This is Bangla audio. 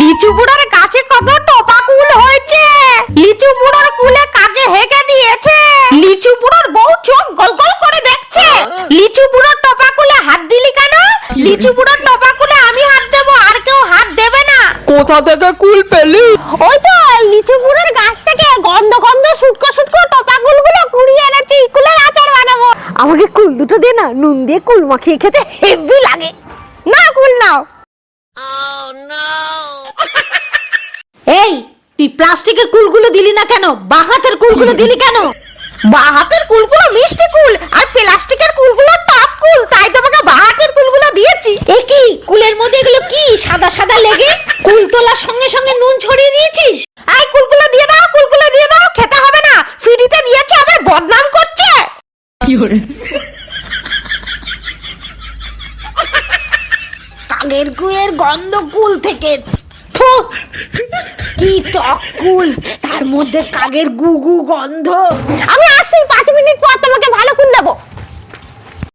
লিচু বুড়োর গাছে কত টোপা কুল হয়েছে? লিচু বুড়োর কুলে কাকে হেগে দিয়েছে? লিচু বুড়োর বউ চোখ গোল গোল করে দেখছে। লিচু বুড়োর টোপা কুলে হাত দিলি কেন? লিচু বুড়োর টোপা কুলে আমি হাত দেবো আর কেউ হাত দেবে না। কোথা থেকে কুল পেলি? ওই তো লিচু বুড়োর গাছ থেকে গন্ধ গন্ধ শুটকো শুটকো টোপা কুলগুলো কুড়িয়ে এনেছি কুলের আচার বানাবো। আমাকে কুল দুটো দে না নুন দিয়ে কুল মাখিয়ে খেতে হেভি লাগে। না কুল নাও। এই তুই প্লাস্টিকের কুলগুলো দিলি না কেন? বাহাতের কুলগুলো দিলি কেন? বাহাতের কুলগুলো মিষ্টি কুল আর প্লাস্টিকের কুলগুলো টক কুল। তাই তোমাকে বাহাতের কুলগুলো দিয়েছি। এ কি? কুলের মধ্যে এগুলো কি? সাদা সাদা লেগে? কুল তোলার সঙ্গে সঙ্গে নুন ছড়িয়ে দিয়েছিস? এই কুলগুলো দিয়ে দাও, কুলগুলো দিয়ে দাও, খেতে হবে না। ফ্রিতে দিয়েছে, আবার বদনাম করছে। কাগের কুয়ের গন্ধ কুল থেকে কি টক কুল তার মধ্যে কাগের গুগু গন্ধ। আমি